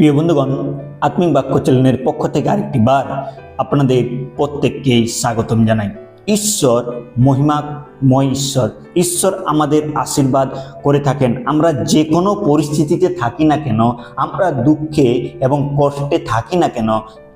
প্রিয় বন্ধুগণ, আত্মিক বাক্য চ্যানেলের পক্ষ থেকে আরেকটি বার আপনাদের প্রত্যেককে স্বাগতম জানাই। ঈশ্বর মহিমাময় ঈশ্বর ঈশ্বর আমাদের আশীর্বাদ করে থাকেন। আমরা যে কোনো পরিস্থিতিতে থাকি না কেন, আমরা দুঃখে এবং কষ্টে থাকি না কেন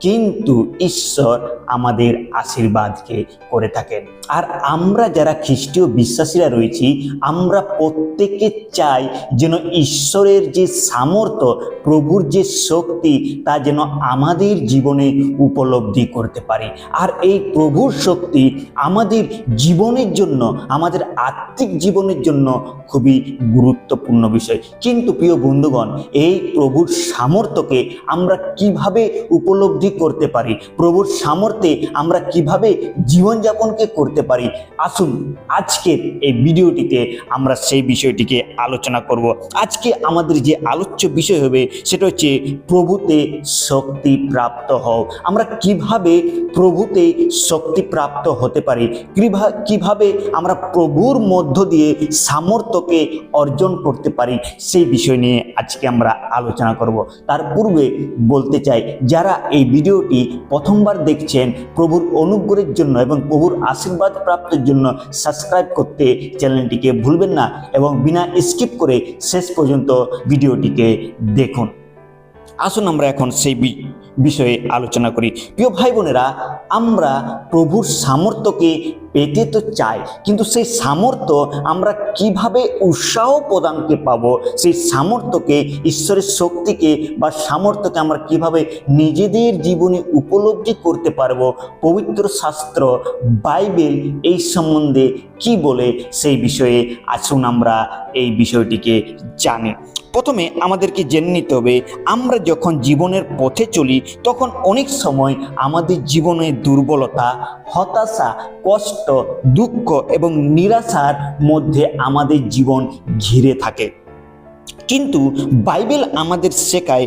কিন্তু ঈশ্বর আমাদের আশীর্বাদকে করে থাকেন। আর আমরা যারা খ্রিস্টীয় বিশ্বাসীরা রয়েছি, আমরা প্রত্যেকে চাই যেন ঈশ্বরের যে সামর্থ্য, প্রভুর যে শক্তি, তা যেন আমাদের জীবনে উপলব্ধি করতে পারি। আর এই প্রভুর শক্তি আমাদের জীবনের জন্য, আমাদের আত্মিক জীবনের জন্য খুবই গুরুত্বপূর্ণ বিষয়। কিন্তু প্রিয় বন্ধুগণ, এই প্রভুর সামর্থ্যকে আমরা কীভাবে উপলব্ধি করতে পারি? প্রভুর সামর্থ্যে আমরা কীভাবে জীবনযাপনকে করতে পারি? আসুন আজকের এই ভিডিওটিতে আমরা সেই বিষয়টিকে আলোচনা করব। আজকে আমাদের যে আলোচ্য বিষয় হবে, সেটা হচ্ছে প্রভুতে শক্তি প্রাপ্ত হও। আমরা কীভাবে প্রভুতে শক্তি প্রাপ্ত হতে পারি? কিভা- কীভাবে আমরা প্রভুর মধ্য দিয়ে সামর্থ্যকে অর্জন করতে পারি? সেই বিষয় নিয়ে আজকে আমরা আলোচনা করব। তার পূর্বে বলতে চাই, যারা এই ভিডিওটি প্রথমবার দেখছেন প্রভুর অনুগ্রহের জন্য এবং প্রভুর আশীর্বাদ প্রাপ্তির জন্য সাবস্ক্রাইব করতে চ্যানেলটিকে ভুলবেন না এবং বিনা স্কিপ করে শেষ পর্যন্ত ভিডিওটিকে দেখুন। আসুন আমরা এখন সেই বিষয়ে আলোচনা করি। প্রিয় ভাই বোনেরা, আমরা প্রভুর সামর্থ্যকে পেতে তো চাই। কিন্তু সেই সামর্থ্য আমরা কীভাবে উৎসাহ প্রদানকে পাবো? সেই সামর্থ্যকে, ঈশ্বরের শক্তিকে বা সামর্থ্যকে আমরা কীভাবে নিজেদের জীবনে উপলব্ধি করতে পারব? পবিত্র শাস্ত্র, বাইবেল এই সম্বন্ধে কি বলে? সেই বিষয়ে আসুন আমরা এই বিষয়টিকে জানি। প্রথমে আমাদেরকে জেনে নিতে হবে, আমরা যখন জীবনের পথে চলি, তখন অনেক সময় আমাদের জীবনে দুর্বলতা, হতাশা, কষ্ট দুঃখ এবং নিরাশার মধ্যে আমাদের জীবন ঘিরে থাকে। কিন্তু বাইবেল আমাদের শেখায়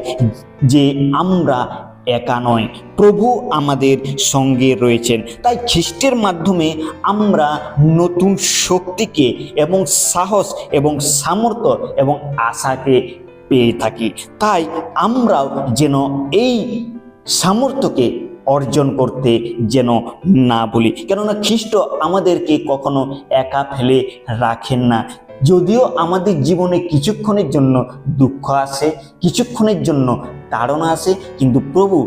যে আমরা একা নয় প্রভু আমাদের সঙ্গে রয়েছেন। তাই খ্রিস্টের মাধ্যমে আমরা নতুন শক্তিকে এবং সাহস এবং সামর্থ্য এবং আশাকে পেয়ে থাকি। তাই আমরাও যেন এই সামর্থ্যকে অর্জন করতে যেন না বলি কেননা খ্রিস্ট আমাদেরকে কখনো একা ফেলে রাখেন না। যদিও আমাদের জীবনে কিছুক্ষণের জন্য দুঃখ আসে, কিছুক্ষণের জন্য তাড়না আসে, কিন্তু প্রভু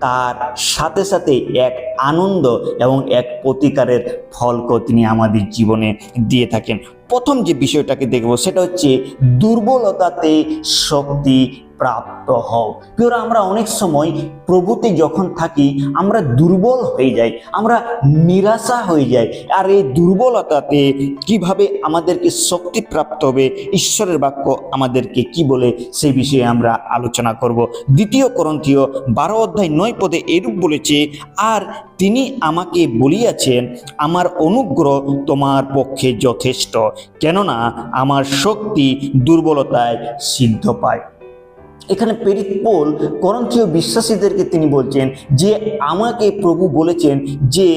তার সাথে সাথে এক আনন্দ এবং এক প্রতিকারের ফলকেও তিনি আমাদের জীবনে দিয়ে থাকেন। প্রথম যে বিষয়টাকে দেখব সেটা হচ্ছে দুর্বলতাতে শক্তি প্রাপ্ত হও। প্রিয়রা, আমরা অনেক সময় প্রভুতে যখন থাকি, আমরা দুর্বল হয়ে যাই, আমরা নিরাশা হয়ে যাই। আর এই দুর্বলতাতে কীভাবে আমাদেরকে শক্তি প্রাপ্ত হবে, ঈশ্বরের বাক্য আমাদেরকে কি বলে সেই বিষয়ে আমরা আলোচনা করব। দ্বিতীয় করন্থীয় বারো অধ্যায় নয় পদে এরূপ বলেছে, আর তিনি আমাকে বলিয়াছেন, আমার অনুগ্রহ তোমার পক্ষে যথেষ্ট, কেননা আমার শক্তি দুর্বলতায় সিদ্ধ পায়। এখানে পেরিত পোল করন্থীয় বিশ্বাসীদেরকে তিনি বলছেন যে, আমাকে প্রভু বলেছেন যে,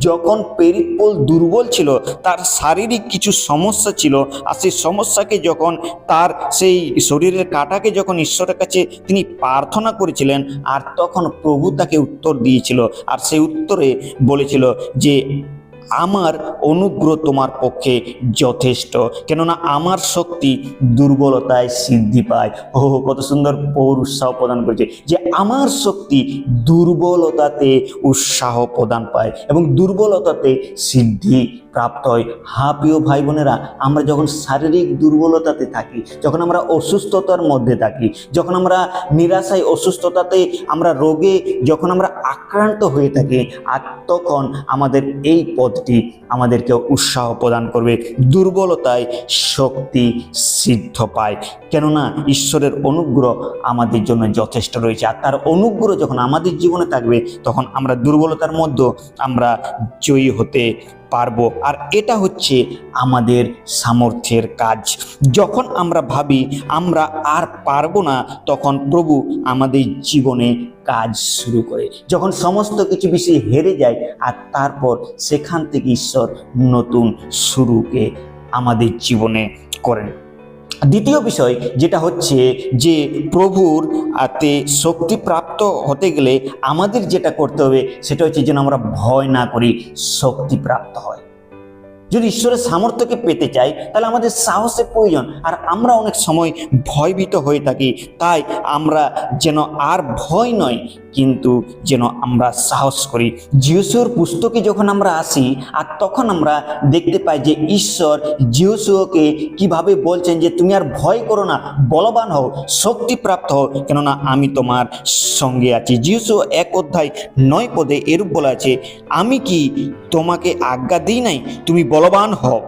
যখন পেরিত পোল দুর্বল ছিল, তার শারীরিক কিছু সমস্যা ছিল, আর সেই সমস্যাকে যখন তার সেই শরীরের কাটাকে যখন ঈশ্বরের কাছে তিনি প্রার্থনা করেছিলেন, আর তখন প্রভু তাকে উত্তর দিয়েছিল, আর সেই উত্তরে বলেছিল যে আমার অনুগ্রহ তোমার পক্ষে যথেষ্ট। কেননা আমার শক্তি দুর্বলতায় সিদ্ধি পায়। ও কত সুন্দর পৌর উৎসাহ প্রদান করেছে যে আমার শক্তি দুর্বলতাতে উৎসাহ প্রদান পায় এবং দুর্বলতাতে সিদ্ধি প্রাপ্ত হয়। হা প্রিয় ভাই বোনেরা আমরা যখন শারীরিক দুর্বলতাতে থাকি, যখন আমরা অসুস্থতার মধ্যে থাকি, যখন আমরা নিরাশায়, অসুস্থতাতে আমরা রোগে, যখন আমরা আক্রান্ত হয়ে থাকি আর তখন আমাদের এই পথটি আমাদেরকে উৎসাহ প্রদান করবে। দুর্বলতায় শক্তি সিদ্ধ পায়। কেননা, ঈশ্বরের অনুগ্রহ আমাদের জন্য যথেষ্ট রয়েছে। আর তার অনুগ্রহ যখন আমাদের জীবনে থাকবে, তখন আমরা দুর্বলতার মধ্যে আমরা জয়ী হতে পারব। আর এটা হচ্ছে আমাদের সামর্থ্যের কাজ। যখন আমরা ভাবি আমরা আর পারব না, তখন প্রভু আমাদের জীবনে কাজ শুরু করে। যখন সমস্ত কিছু বিষয় হেরে যায়, আর তারপর সেখান থেকে ঈশ্বর নতুন শুরুকে আমাদের জীবনে করেন। দ্বিতীয় বিষয় যেটা হচ্ছে যে প্রভুর আতে শক্তি প্রাপ্ত হতে গেলে আমাদের যেটা করতে হবে সেটা হচ্ছে যেন আমরা ভয় না করি, শক্তি প্রাপ্ত হয়। যদি ঈশ্বরের সামর্থ্যকে পেতে চাই, তাহলে আমাদের সাহসের প্রয়োজন। আর আমরা অনেক সময় ভয়ভীত হয়ে থাকি, তাই আমরা যেন আর ভয় নয় কিন্তু যেন আমরা সাহস করি। জিওসুর পুস্তকে যখন আমরা আসি, আর তখন আমরা দেখতে পাই যে ঈশ্বর জিওসুকে কীভাবে বলছেন যে, তুমি আর ভয় করো না, বলবান হও, শক্তিপ্রাপ্ত হও, কেননা আমি তোমার সঙ্গে আছি। জিওসু এক অধ্যায় নয় পদে এরূপ বলা আছে, আমি কি তোমাকে আজ্ঞা দিই নাই? তুমি বলবান হও।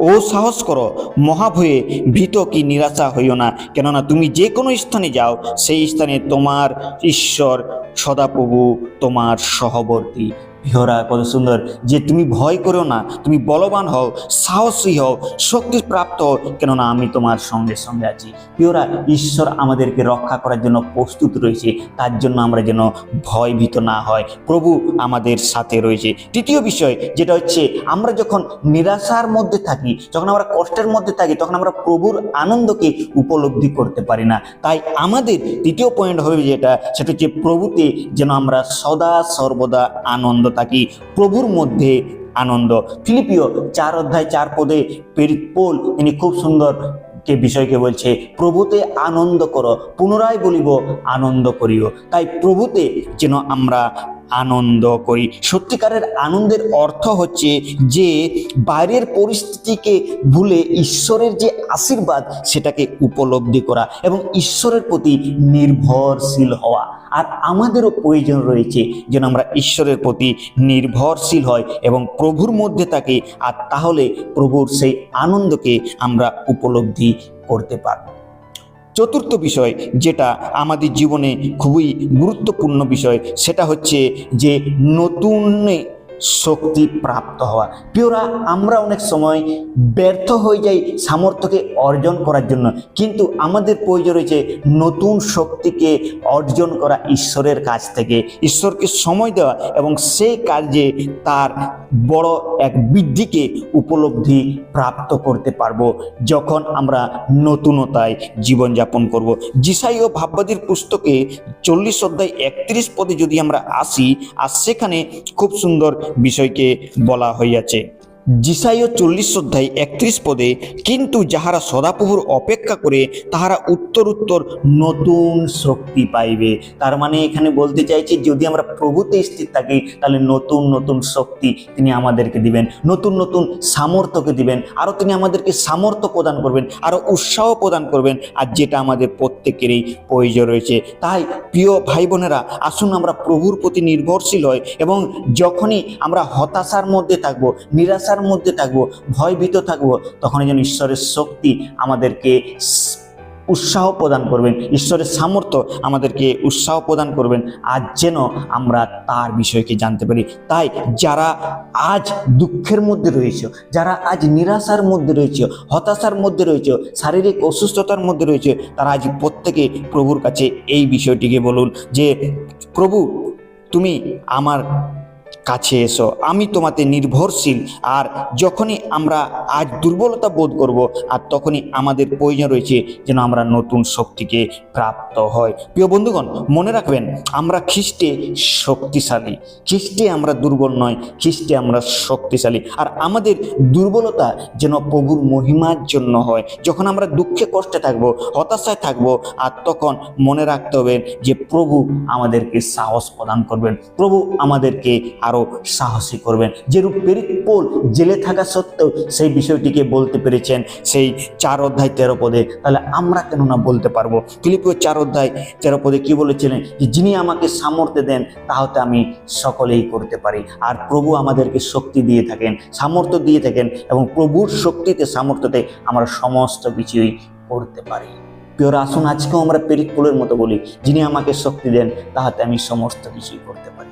ও সাহস করো, মহাভয়ে ভীত কি নিরাশা হইও না। কেননা তুমি যে কোনো স্থানে যাও, সেই স্থানে তোমার ঈশ্বর সদাপ্রভু, তোমার সহবর্তী। বিহরা কত সুন্দর। যে তুমি ভয় করো না, তুমি বলবান হও, সাহসী হও, শক্তি প্রাপ্ত হও, কেননা আমি তোমার সঙ্গে সঙ্গে আছি। প্রিয়রা ঈশ্বর আমাদেরকে রক্ষা করার জন্য প্রস্তুত রয়েছে, তার জন্য আমরা যেন ভয়ভীত না হয়। প্রভু আমাদের সাথে রয়েছে। তৃতীয় বিষয় যেটা হচ্ছে, আমরা যখন নিরাশার মধ্যে থাকি, যখন আমরা কষ্টের মধ্যে থাকি, তখন আমরা প্রভুর আনন্দকে উপলব্ধি করতে পারি না। তাই আমাদের তৃতীয় পয়েন্ট হবে যেটা, সেটা হচ্ছে প্রভুতে যেন আমরা সদা সর্বদা আনন্দ থাকি প্রভুর মধ্যে আনন্দ? ফিলিপিও চার অধ্যায় চার পদে পেরিত পোল তিনি খুব সুন্দর কে বিষয়কে বলছে, প্রভুতে আনন্দ করো, পুনরায় বলিব, আনন্দ করিও। তাই প্রভুতে যেন আমরা আনন্দ করি। সত্যিকারের আনন্দের অর্থ হচ্ছে যে বাইরের পরিস্থিতিকে ভুলে ঈশ্বরের যে আশীর্বাদ, সেটাকে উপলব্ধি করা এবং ঈশ্বরের প্রতি নির্ভরশীল হওয়া। আর আমাদেরও প্রয়োজন রয়েছে যেন আমরা ঈশ্বরের প্রতি নির্ভরশীল হয় এবং প্রভুর মধ্যে থাকি, আর তাহলে প্রভুর সেই আনন্দকে আমরা উপলব্ধি করতে পারব। চতুর্থ বিষয় যেটা আমাদের জীবনে খুবই গুরুত্বপূর্ণ বিষয় সেটা হচ্ছে যে নতুন শক্তি প্রাপ্ত হওয়া। প্রিয়রা, আমরা অনেক সময় ব্যর্থ হয়ে যাই সামর্থ্যকে অর্জন করার জন্য। কিন্তু আমাদের প্রয়োজন রয়েছে নতুন শক্তিকে অর্জন করা ঈশ্বরের কাছ থেকে। ঈশ্বরকে সময় দেওয়া এবং সেই কাজে তার বড় এক বৃদ্ধিকে উপলব্ধি প্রাপ্ত করতে পারব যখন আমরা নতুনতায় জীবনযাপন করব। জিসাই ও ভাববাদীর পুস্তকে চল্লিশ অধ্যায় একত্রিশ পদে যদি আমরা আসি, আর সেখানে খুব সুন্দর বিষয়কে বলা হইয়াছে। জিসাইও চল্লিশ অধ্যায় একত্রিশ পদে, কিন্তু যাহারা সদাপ্রভুর অপেক্ষা করে, তাহারা উত্তর উত্তর নতুন শক্তি পাইবে। তার মানে এখানে বলতে চাইছি, যদি আমরা প্রভুতে স্থির থাকি, তাহলে নতুন নতুন শক্তি তিনি আমাদেরকে দিবেন, নতুন নতুন সামর্থ্যকে দিবেন, আরও তিনি আমাদেরকে সামর্থ্য প্রদান করবেন, আরও উৎসাহ প্রদান করবেন, আর যেটা আমাদের প্রত্যেকেরই প্রয়োজন রয়েছে। তাই প্রিয় ভাই বোনেরা আসুন আমরা প্রভুর প্রতি নির্ভরশীল হই এবং যখনই আমরা হতাশার মধ্যে থাকব নিরাশার মধ্যে থাকব, ভয়ভীত থাকব, তখনই যেন ঈশ্বরের শক্তি আমাদেরকে উৎসাহ প্রদান করবেন, ঈশ্বরের সামর্থ্য আমাদেরকে উৎসাহ প্রদান করবেন, আজ যেন আমরা তার বিষয়কে জানতে পারি। তাই যারা আজ দুঃখের মধ্যে রয়েছে, যারা আজ নিরাশার মধ্যে রয়েছে, হতাশার মধ্যে রয়েছে, শারীরিক অসুস্থতার মধ্যে রয়েছে, তারা আজ প্রত্যেকে প্রভুর কাছে এই বিষয়টিকে বলুন যে, প্রভু, তুমি আমার কাছে এসো। আমি তোমাতে নির্ভরশীল, আর যখনই আমরা আজ দুর্বলতা বোধ করব, আর তখনই আমাদের প্রয়োজন রয়েছে যেন আমরা নতুন শক্তিকে প্রাপ্ত হয় প্রিয় বন্ধুগণ, মনে রাখবেন, আমরা খ্রিস্টে শক্তিশালী। খ্রিস্টে আমরা দুর্বল নয় খ্রিস্টে আমরা শক্তিশালী। আর আমাদের দুর্বলতা যেন প্রভুর মহিমার জন্য হয়। যখন আমরা দুঃখে কষ্টে থাকব, হতাশায় থাকব, আর তখন মনে রাখতে হবে যে প্রভু আমাদেরকে সাহস প্রদান করবেন। প্রভু আমাদেরকে আরও সাহসী করবেন। যেরূপ পেরিত পোল জেলে থাকা সত্ত্বেও সেই বিষয়টিকে বলতে পেরেছেন সেই চার অধ্যায় তেরো পদে। তাহলে আমরা কেন না বলতে পারব? ফিলিপিও চার অধ্যায় তেরো পদে কী বলেছিলেন? যে যিনি আমাকে সামর্থ্য দেন তাহলে আমি সকলেই করতে পারি। আর প্রভু আমাদেরকে শক্তি দিয়ে থাকেন, সামর্থ্য দিয়ে থাকেন এবং প্রভুর শক্তিতে, সামর্থ্যতে আমরা সমস্ত কিছুই করতে পারি। প্রিয়, আসুন আজকেও আমরা পেরিত পোলের মতো বলি, যিনি আমাকে শক্তি দেন, তাহাতে আমি সমস্ত কিছুই করতে পারি।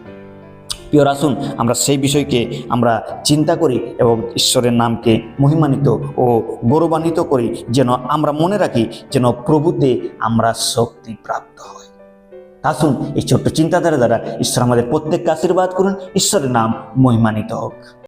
প্রিয় আসুন আমরা সেই বিষয়কে আমরা চিন্তা করি এবং ঈশ্বরের নামকে মহিমানিত ও গৌরবান্বিত করি যেন আমরা মনে রাখি যেন প্রভুতে আমরা শক্তি প্রাপ্ত হয় আসুন এই ছোট্ট চিন্তাধারা দ্বারা ঈশ্বর আমাদের প্রত্যেককে আশীর্বাদ করুন, ঈশ্বরের নাম মহিমানিত হোক।